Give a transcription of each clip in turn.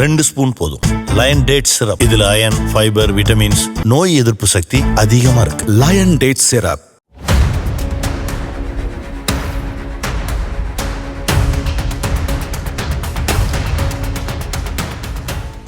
ரெண்டு ஸ்பூன் போதும். Lion date syrup இதுல அயன் ஃபைபர் விட்டமின்ஸ் நோய் எதிர்ப்பு சக்தி அதிகமா இருக்கு. Lion date syrup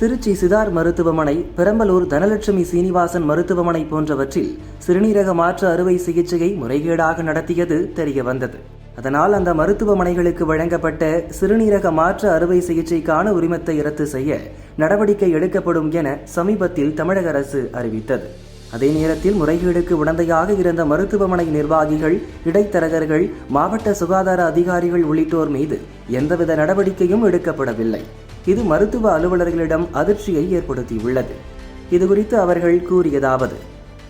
Trichy Sithar மருத்துவமனை பெரம்பலூர் தனலட்சுமி சீனிவாசன் மருத்துவமனை போன்றவற்றில் சிறுநீரக மாற்று அறுவை சிகிச்சையை முறைகேடாக நடத்தியது தெரிய வந்தது அதனால் அந்த மருத்துவமனைகளுக்கு வழங்கப்பட்ட சிறுநீரக மாற்று அறுவை சிகிச்சைக்கான உரிமத்தை ரத்து செய்ய நடவடிக்கை எடுக்கப்படும் என சமீபத்தில் தமிழக அரசு அறிவித்தது. அதே நேரத்தில் முறைகேடுக்கு உடந்தையாக இருந்த மருத்துவமனை நிர்வாகிகள் இடைத்தரகர்கள் மாவட்ட சுகாதார அதிகாரிகள் உள்ளிட்டோர் மீது எந்தவித நடவடிக்கையும் எடுக்கப்படவில்லை. இது மருத்துவ அலுவலர்களிடம் அதிர்ச்சியை ஏற்படுத்தியுள்ளது. இதுகுறித்து அவர்கள் கூறியதாவது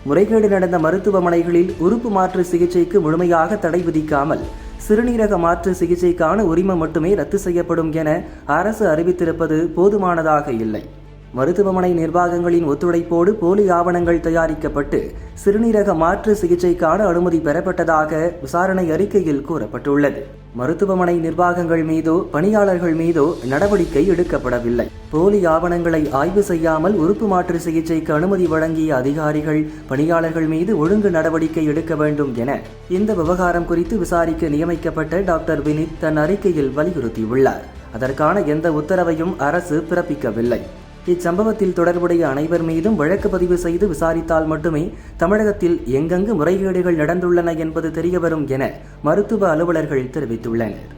முறைகேடு நடந்த மருத்துவமனைகளில் உறுப்பு மாற்று சிகிச்சைக்கு முழுமையாக தடை விதிக்காமல் சிறுநீரக மாற்று சிகிச்சைக்கான உரிமம் மட்டுமே ரத்து செய்யப்படும் என அரசு அறிவித்திருப்பது போதுமானதாக இல்லை. மருத்துவமனை நிர்வாகங்களின் ஒத்துழைப்போடு போலி ஆவணங்கள் தயாரிக்கப்பட்டு சிறுநீரக மாற்று சிகிச்சைக்கான அனுமதி பெறப்பட்டதாக விசாரணை அறிக்கையில் கூறப்பட்டுள்ளது. மருத்துவமனை நிர்வாகங்கள் மீதோ பணியாளர்கள் மீதோ நடவடிக்கை எடுக்கப்படவில்லை. போலி ஆவணங்களை ஆய்வு செய்யாமல் உறுப்பு மாற்று சிகிச்சைக்கு அனுமதி வழங்கிய அதிகாரிகள் பணியாளர்கள் மீது ஒழுங்கு நடவடிக்கை எடுக்க வேண்டும் என இந்த விவகாரம் குறித்து விசாரிக்க நியமிக்கப்பட்ட டாக்டர் வினித் தன் அறிக்கையில் வலியுறுத்தியுள்ளார். அதற்கான எந்த உத்தரவையும் அரசு பிறப்பிக்கவில்லை. இச்சம்பவத்தில் தொடர்புடைய அனைவர் மீதும் வழக்கு பதிவு செய்து விசாரித்தால் மட்டுமே தமிழகத்தில் எங்கெங்கு முறைகேடுகள் நடந்துள்ளன என்பது தெரியவரும் என மருத்துவ அலுவலர்கள் தெரிவித்துள்ளனர்.